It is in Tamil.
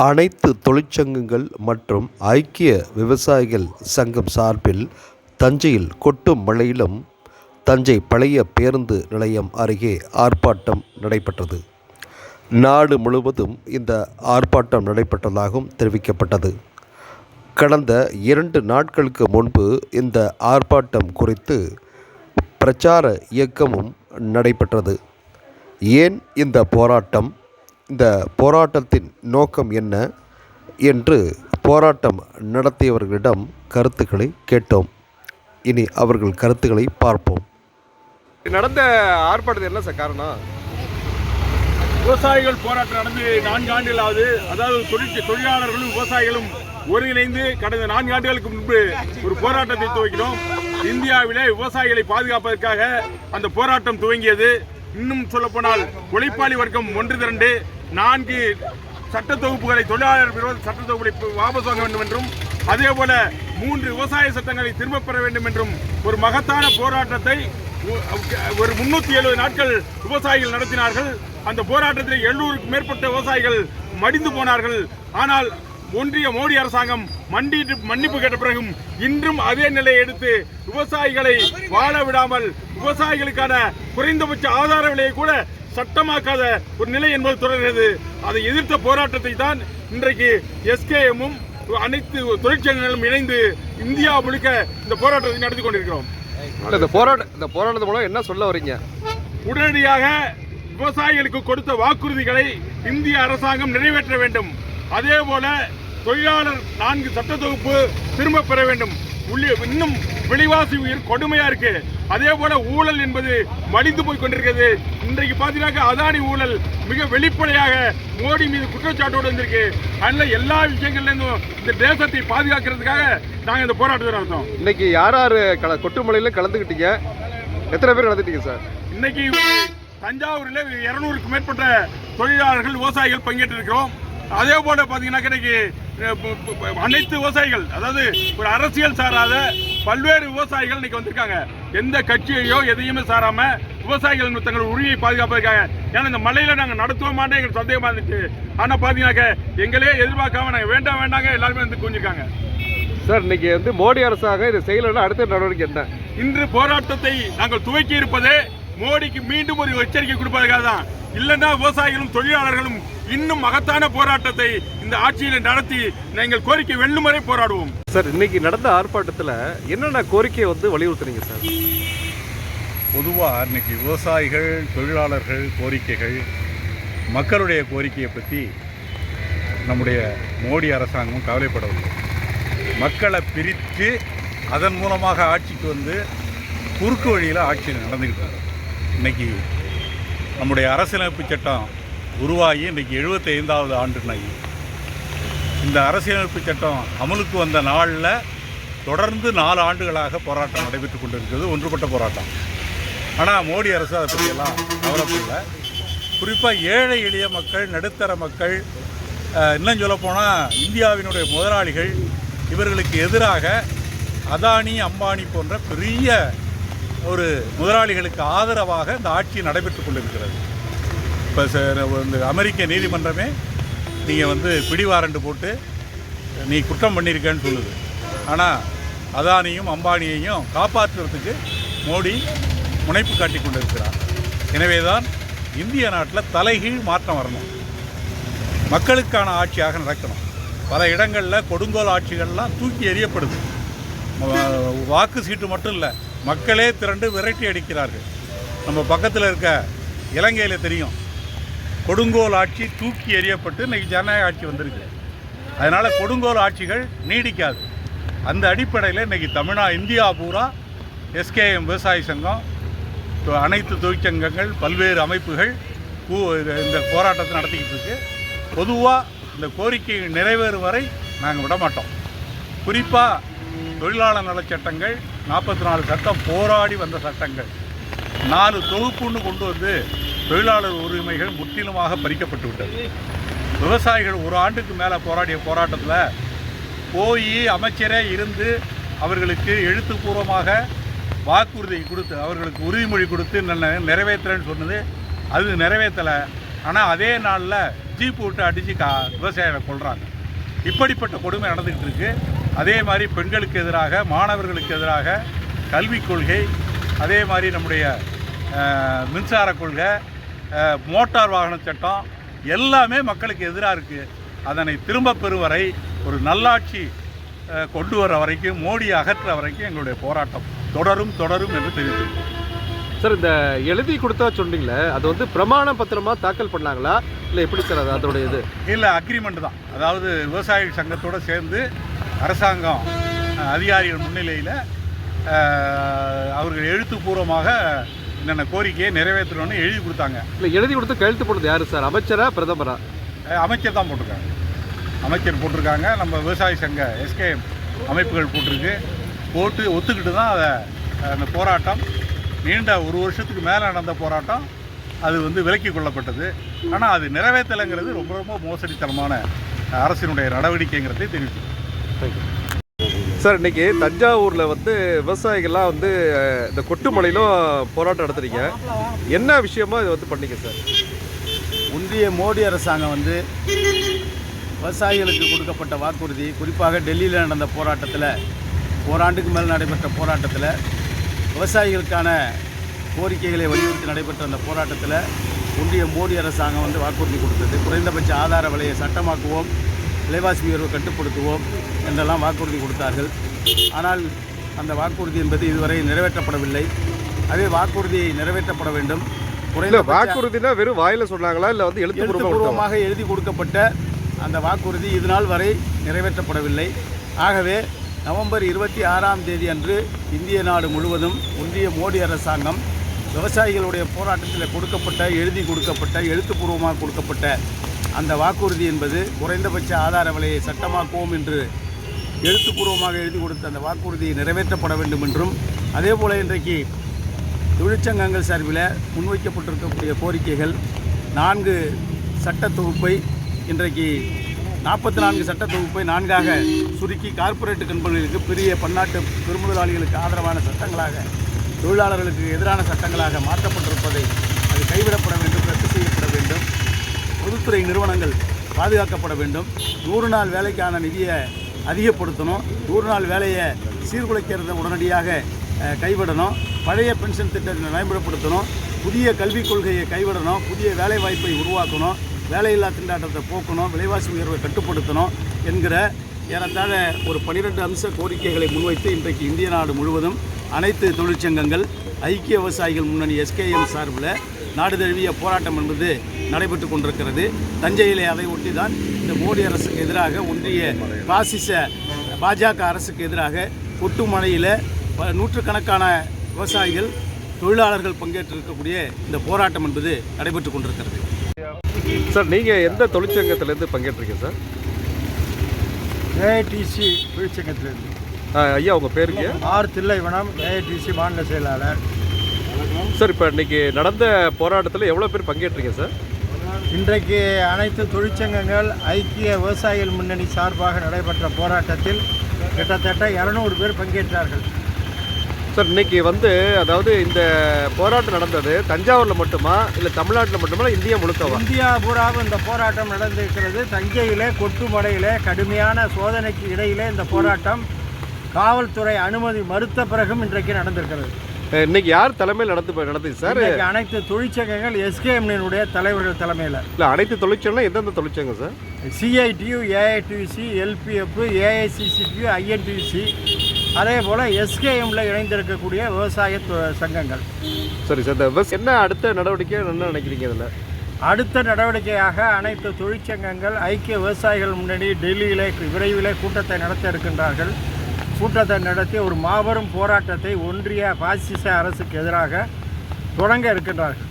அனைத்து தொழிற்சங்கங்கள் மற்றும் ஐக்கிய விவசாயிகள் சங்கம் சார்பில் தஞ்சையில் கொட்டும் மழையிலும் தஞ்சை பழைய பேருந்து நிலையம் அருகே ஆர்ப்பாட்டம் நடைபெற்றது. நாடு முழுவதும் இந்த ஆர்ப்பாட்டம் நடைபெற்றதாகவும் தெரிவிக்கப்பட்டது. கடந்த இரண்டு நாட்களுக்கு முன்பு இந்த ஆர்ப்பாட்டம் குறித்து பிரச்சார இயக்கமும் நடைபெற்றது. ஏன் இந்த போராட்டம்? இந்த போராட்டத்தின் நோக்கம் என்ன என்று போராட்டம் நடத்தியவர்களிடம் கருத்துக்களை கேட்டோம். இனி அவர்கள் கருத்துக்களை பார்ப்போம். நடந்த ஆர்ப்பாட்டத்தில் என்ன சார் காரணம்? விவசாயிகள் போராட்டம் நடந்து நான்கு ஆண்டுகள் ஆகுது அதாவது தொழில் தொழிலாளர்களும் விவசாயிகளும் ஒருங்கிணைந்து கடந்த நான்கு ஆண்டுகளுக்கு முன்பு ஒரு போராட்டத்தை துவக்கினோம். இந்தியாவிலே விவசாயிகளை பாதுகாப்பதற்காக அந்த போராட்டம் துவங்கியது. இன்னும் சொல்லப்போனால் உழைப்பாளி வர்க்கம் ஒன்று திரண்டு நான்கு சட்ட தொகுப்புகளை தொழிலாளர் விரோத சட்ட தொகுப்புகளை வாபஸ் வாங்க வேண்டும் என்றும் அதே போல மூன்று விவசாய சட்டங்களை திரும்பப் பெற வேண்டும் என்றும் ஒரு மகத்தான போராட்டத்தை ஒரு முன்னூத்தி எழுபது நாட்கள் விவசாயிகள் நடத்தினார்கள். அந்த போராட்டத்தில் எழுநூறுக்கு மேற்பட்ட விவசாயிகள் மடிந்து போனார்கள். ஆனால் ஒன்றிய மோடி அரசாங்கம் மண்டிட்டு மன்னிப்பு கேட்ட பிறகும் இன்றும் அதே நிலையை எடுத்து விவசாயிகளை வாழ விடாமல் விவசாயிகளுக்கான குறைந்தபட்ச ஆதார விலையை கூட சட்டமாக்காத ஒரு நிலை என்பது தொடர்கிறது. அதை எதிர்த்த போராட்டத்தை தான் இன்றைக்கு எஸ்கேஎம்மும் அனைத்து தொழிற்சங்கங்களும் இணைந்து இந்தியா முழுக்க இந்த போராட்டத்தை நடத்தி கொண்டிருக்கிறோம். இந்த போராட்ட இந்த போராட்டத்து மூலம் என்ன சொல்ல வரீங்க? உடனடியாக விவசாயிகளுக்கு கொடுத்த வாக்குறுதிகளை இந்திய அரசாங்கம் நிறைவேற்ற வேண்டும். அதே போல தொழிலாளர் நான்கு சட்ட தொகுப்பு திரும்ப பெற வேண்டும். உள்ளி- இன்னும் விலைவாசி உயிர் கொடுமையா இருக்கு. அதே போல ஊழல் என்பது மடிந்து போய் கொண்டிருக்கிறது. இன்றைக்கு பாத்தீங்கன்னா அதானி ஊழல் மிக வெளிப்படையாக மோடி மீது குற்றச்சாட்டோடு வந்திருக்கு. அதனால எல்லா விஷயங்கள்ல இருந்தும் இந்த தேசத்தை பாதுகாக்கிறதுக்காக நாங்க இந்த போராட்டத்தை நடத்தோம். இன்னைக்கு யார் யார் கல கொட்டுமலையில் கலந்துக்கிட்டீங்க எத்தனை பேர் கலந்துட்டீங்க சார்? இன்னைக்கு தஞ்சாவூரில் இருநூறுக்கும் மேற்பட்ட தொழிலாளர்கள் விவசாயிகள் பங்கேற்றிருக்கிறோம். அதே போல பார்த்தீங்கன்னா இன்னைக்கு அனைத்து விவசாயிகள் அதாவது ஒரு அரசியல் சாராத பல்வேறு விவசாயிகள் இன்னைக்கு வந்திருக்காங்க. எந்த கட்சியையோ எதையுமே சாராம விவசாயிகள் தங்கள் உரிமையை பாதுகாப்பதற்காக. ஏன்னா இந்த மலையில நாங்க நடத்துவோமான்னு எங்களுக்கு சந்தேகமா இருந்துச்சு. ஆனா பாத்தீங்கன்னாக்க எங்களே எதிர்பார்க்காம நாங்க வேண்டாம் வேண்டாங்க எல்லாருமே வந்து குஞ்சிருக்காங்க சார் இன்னைக்கு வந்து மோடி அரசாங்கம் இதை செய்யலைன்னா அடுத்த நடவடிக்கை என்ன? இன்று போராட்டத்தை நாங்கள் துவக்கி இருப்பதே மோடிக்கு மீண்டும் ஒரு எச்சரிக்கை கொடுப்பதற்காக தான் இல்லைன்னா விவசாயிகளும் தொழிலாளர்களும் இன்னும் மகத்தான போராட்டத்தை இந்த ஆட்சியில் நடத்தி நாங்கள் கோரிக்கை வெல்லும் வரை போராடுவோம். சார் இன்னைக்கு நடந்த ஆர்ப்பாட்டத்தில் என்னென்ன கோரிக்கையை வந்து வலியுறுத்துறீங்க சார்? பொதுவாக இன்னைக்கு விவசாயிகள் தொழிலாளர்கள் கோரிக்கைகள் மக்களுடைய கோரிக்கையை பற்றி நம்முடைய மோடி அரசாங்கம் கவலைப்படவில்லை மக்களை பிரித்து அதன் மூலமாக ஆட்சிக்கு வந்து குறுக்கு வழியில் ஆட்சி நடந்துக்கிட்டு இருக்கு. நம்முடைய அரசியலமைப்பு சட்டம் உருவாகி இன்னைக்கு எழுபத்தைந்தாவது ஆண்டு இன்னைக்கு இந்த அரசியலமைப்பு சட்டம் அமலுக்கு வந்த நாளில் தொடர்ந்து நாலு ஆண்டுகளாக போராட்டம் நடைபெற்று கொண்டிருக்கிறது ஒன்றுபட்ட போராட்டம். ஆனால் மோடி அரசு அதை பற்றியெல்லாம் கவலைப்படல. குறிப்பாக ஏழை எளிய மக்கள் நடுத்தர மக்கள் இன்னும் சொல்லப்போனால் இந்தியாவினுடைய முதலாளிகள் இவர்களுக்கு எதிராக அதானி அம்பானி போன்ற பெரிய ஒரு முதலாளிகளுக்கு ஆதரவாக இந்த ஆட்சி நடைபெற்று கொண்டிருக்கிறது. இப்போ இந்த அமெரிக்க நீதிமன்றமே நீங்கள் வந்து பிடிவாரண்டு போட்டு நீ குற்றம் பண்ணியிருக்கேன்னு சொல்லுது. ஆனால் அதானியும் அம்பானியையும் காப்பாற்றுறதுக்கு மோடி முனைப்பு காட்டி கொண்டிருக்கிறார். எனவே தான் இந்திய நாட்டில் தலைகீழ் மாற்றம் வரணும். மக்களுக்கான ஆட்சியாக நடக்கணும். பல இடங்களில் கொடுங்கோல் ஆட்சிகள்லாம் தூக்கி எறியப்படுது. வாக்கு சீட்டு மட்டும் இல்லை மக்களே திரண்டு விரட்டி அடிக்கிறார்கள். நம்ம பக்கத்தில் இருக்க இலங்கையில் தெரியும். கொடுங்கோல் ஆட்சி தூக்கி எறியப்பட்டு இன்றைக்கி ஜனநாயக ஆட்சி வந்திருக்கு. அதனால் கொடுங்கோல் ஆட்சிகள் நீடிக்காது. அந்த அடிப்படையில் இன்றைக்கி தமிழ்நா இந்தியா பூரா எஸ்கேஎம் விவசாய சங்கம் தொ- அனைத்து தொழிற்சங்கங்கள் பல்வேறு அமைப்புகள் கூ- இது- இந்த போராட்டத்தை நடத்திக்கிட்டு இருக்கு. பொதுவாக இந்த கோரிக்கை நிறைவேறும் வரை நாங்கள் விட மாட்டோம் குறிப்பாக தொழிலாளர் நலச்சட்டங்கள் நாற்பத்தி நாலு சட்டம் போராடி வந்த சட்டங்கள். நாலு தொகுப்புன்னு கொண்டு வந்து தொழிலாளர் உரிமைகள் முற்றிலுமாக பறிக்கப்பட்டு விட்டது விவசாயிகள் ஒரு ஆண்டுக்கு மேலே போராடிய போராட்டத்தில் போய் அமைச்சரே இருந்து அவர்களுக்கு எழுத்துப்பூர்வமாக வாக்குறுதி கொடுத்து அவர்களுக்கு உறுதிமொழி கொடுத்து நிறைவேற்றலன்னு சொன்னது. அது நிறைவேற்றலை. ஆனால் அதே நாளில் ஜீப்பு விட்டு அடித்து கா விவசாயிகளை கொள்கிறாங்க இப்படிப்பட்ட கொடுமை நடந்துக்கிட்டு இருக்குது அதே மாதிரி பெண்களுக்கு எதிராக மாணவர்களுக்கு எதிராக கல்விக் கொள்கை அதே மாதிரி நம்முடைய மின்சார கொள்கை மோட்டார் வாகன சட்டம் எல்லாமே மக்களுக்கு எதிராக இருக்குது அதனை திரும்ப பெறும் வரை ஒரு நல்லாட்சி கொண்டு வர வரைக்கும் மோடி அகற்ற வரைக்கும் எங்களுடைய போராட்டம். தொடரும் தொடரும் என்று தெரிவித்துள்ளோம் சார் இந்த எழுதி கொடுத்தா சொன்னீங்களே அது வந்து பிரமாண பத்திரமா தாக்கல் பண்ணாங்களா? இல்லை எப்படி சார் அது அதோட இது? இல்லை அக்ரிமெண்ட் தான். அதாவது விவசாயிகள் சங்கத்தோடு சேர்ந்து அரசாங்கம் அதிகாரிகள் முன்னிலையில் அவர்கள் எழுத்துப்பூர்வமாக என்னென்ன கோரிக்கையை நிறைவேற்றணும்னு எழுதி கொடுத்தாங்க. இல்லை எழுதி கொடுத்து கையெழுத்து போடுறது யாரு சார்? அமைச்சரா பிரதமரா? அமைச்சர் தான் போட்டிருக்காங்க. அமைச்சர் போட்டிருக்காங்க. நம்ம விவசாய சங்க எஸ்கேஎம் அமைப்புகள் போட்டிருக்கு. போட்டு ஒத்துக்கிட்டு தான் அதை அந்த போராட்டம் நீண்ட ஒரு வருஷத்துக்கு மேலே நடந்த போராட்டம் அது வந்து விலக்கி கொள்ளப்பட்டது. ஆனால் அது நிறைவேற்றலைங்கிறது ரொம்ப ரொம்ப மோசடித்தனமான அரசினுடைய நடவடிக்கைங்கிறதை தெரிவித்து சார் இன்னைக்கு தஞ்சாவூர்ல வந்து விவசாயிகள்லாம் வந்து இந்த கொட்டுமலையிலும் போராட்டம் நடத்துறீங்க. என்ன விஷயமா இது வந்து பண்ணீங்க சார்? ஒன்றிய மோடி அரசாங்கம் வந்து விவசாயிகளுக்கு கொடுக்கப்பட்ட வாக்குறுதி குறிப்பாக டெல்லியில் நடந்த போராட்டத்தில் ஓராண்டுக்கு மேல் நடைபெற்ற போராட்டத்தில் விவசாயிகளுக்கான கோரிக்கைகளை வலியுறுத்தி நடைபெற்ற அந்த போராட்டத்தில் ஒன்றிய மோடி அரசாங்கம் வந்து வாக்குறுதி கொடுத்தது. குறைந்தபட்ச ஆதார விலையை சட்டமாக்குவோம் விலைவாசி உயர்வை கட்டுப்படுத்துவோம். என்றெல்லாம் வாக்குறுதி கொடுத்தார்கள். ஆனால் அந்த வாக்குறுதி என்பது இதுவரை நிறைவேற்றப்படவில்லை. அதே வாக்குறுதி நிறைவேற்றப்பட வேண்டும். குறைந்தபட்ச வாக்குறுதினா வெறும் வாயில சொன்னாங்களா? இல்ல வந்து எழுத்துப்பூர்வமா எழுத்துப்பூர்வமாக எழுதி கொடுக்கப்பட்ட அந்த வாக்குறுதி இது நாள் வரை நிறைவேற்றப்படவில்லை. ஆகவே நவம்பர் இருபத்தி ஆறாம் தேதி அன்று இந்திய நாடு முழுவதும் ஒன்றிய மோடி அரசாங்கம் விவசாயிகளுடைய போராட்டத்தில் கொடுக்கப்பட்ட எழுதி கொடுக்கப்பட்ட எழுத்துப்பூர்வமாக கொடுக்கப்பட்ட அந்த வாக்குறுதி என்பது குறைந்தபட்ச ஆதார விலையை சட்டமாக்குவோம் என்று எழுத்துப்பூர்வமாக எழுதி கொடுத்த அந்த வாக்குறுதி நிறைவேற்றப்பட வேண்டும் என்றும் அதேபோல இன்றைக்கு தொழிற்சங்கங்கள் சார்பில் முன்வைக்கப்பட்டிருக்கக்கூடிய கோரிக்கைகள் நான்கு சட்ட தொகுப்பை இன்றைக்கு நாற்பத்தி நான்கு சட்ட தொகுப்பை நான்காக சுருக்கி கார்ப்பரேட் கம்பெனிகளுக்கு பெரிய பன்னாட்டு பெருமுதலாளிகளுக்கு ஆதரவான சட்டங்களாக தொழிலாளர்களுக்கு எதிரான சட்டங்களாக மாற்றப்பட்டிருப்பதை அது கைவிடப்பட வேண்டும் ரத்து செய்யப்பட வேண்டும். பொதுத்துறை நிறுவனங்கள் பாதுகாக்கப்பட வேண்டும். நூறு நாள் வேலைக்கான நிதியை அதிகப்படுத்தணும். நூறு நாள் வேலையை சீர்குலைக்கிறத உடனடியாக கைவிடணும். பழைய பென்ஷன் திட்டத்தை நடைமுறைப்படுத்தணும். புதிய கல்விக் கொள்கையை கைவிடணும். புதிய வேலைவாய்ப்பை உருவாக்கணும். வேலையில்லா திண்டாட்டத்தை போக்கணும். விலைவாசி உயர்வை கட்டுப்படுத்தணும் என்கிற ஏறத்தாழ ஒரு பனிரெண்டு அம்ச கோரிக்கைகளை முன்வைத்து இன்றைக்கு இந்திய நாடு முழுவதும் அனைத்து தொழிற்சங்கங்கள் ஐக்கிய விவசாயிகள் முன்னணி எஸ்கேஎம் சார்பில் நாடு தழுவிய போராட்டம் என்பது நடைபெற்று கொண்டிருக்கிறது. தஞ்சையிலே அதை ஒட்டி தான் இந்த மோடி அரசுக்கு எதிராக ஒன்றிய பாசிச பாஜக அரசுக்கு எதிராக கொட்டுமழையில் ப- நூற்றுக்கணக்கான விவசாயிகள் தொழிலாளர்கள் பங்கேற்றிருக்கக்கூடிய இந்த போராட்டம் என்பது நடைபெற்று கொண்டிருக்கிறது. சார் நீங்க எந்த தொழிற்சங்கத்துல இருந்து பங்கேற்றீங்க சார்? ஏஐடிசி தொழிற்சங்கத்திலிருந்து. ஐயா உங்க பேருங்க ஆர் தில்லைவனம் ஏஐடிசி மாநில செயலாளர். சார் இப்போ இன்னைக்கு நடந்த போராட்டத்தில் எவ்வளோ பேர் பங்கேற்றீங்க சார்? இன்றைக்கு அனைத்து தொழிற்சங்கங்கள் ஐக்கிய விவசாயிகள் முன்னணி சார்பாக நடைபெற்ற போராட்டத்தில் கிட்டத்தட்ட இரநூறு பேர் பங்கேற்றார்கள். சார் இன்னைக்கு வந்து அதாவது இந்த போராட்டம் நடந்தது தஞ்சாவூரில் மட்டுமா இல்லை தமிழ்நாட்டில் மட்டுமா இந்தியா முழுக்கவா? இந்தியா பூராவும் இந்த போராட்டம் நடந்திருக்கிறது. தஞ்சையிலே கொட்டுமடையிலே கடுமையான சோதனைக்கு இடையிலே இந்த போராட்டம். காவல்துறை அனுமதி மறுத்த பிறகும் இன்றைக்கு நடந்திருக்கிறது. இன்னைக்கு யார் தலைமையில் நடந்து நடந்துச்சு சார்? அனைத்து தொழிற்சங்கங்கள் எஸ்கேஎம்னுடைய தலைவர்கள் தலைமையில். இல்லை அனைத்து தொழிற்சங்கம் எந்தெந்த தொழிற்சங்கம் sir? CITU AITC LPF AICCTU INTC அதே போல் எஸ்கேஎம்ல இணைந்திருக்கக்கூடிய விவசாய சங்கங்கள். சரி சார் இந்த என்ன அடுத்த நடவடிக்கை என்ன நினைக்கிறீங்க இதில்? அடுத்த நடவடிக்கையாக அனைத்து தொழிற்சங்கங்கள் ஐக்கிய விவசாயிகள் முன்னணி டெல்லியிலே விரைவிலே கூட்டத்தை நடத்த இருக்கின்றார்கள். கூட்டத்தை நடத்தி ஒரு மாபெரும் போராட்டத்தை ஒன்றிய பாசிச அரசுக்கு எதிராக தொடங்க இருக்கின்றார்கள்.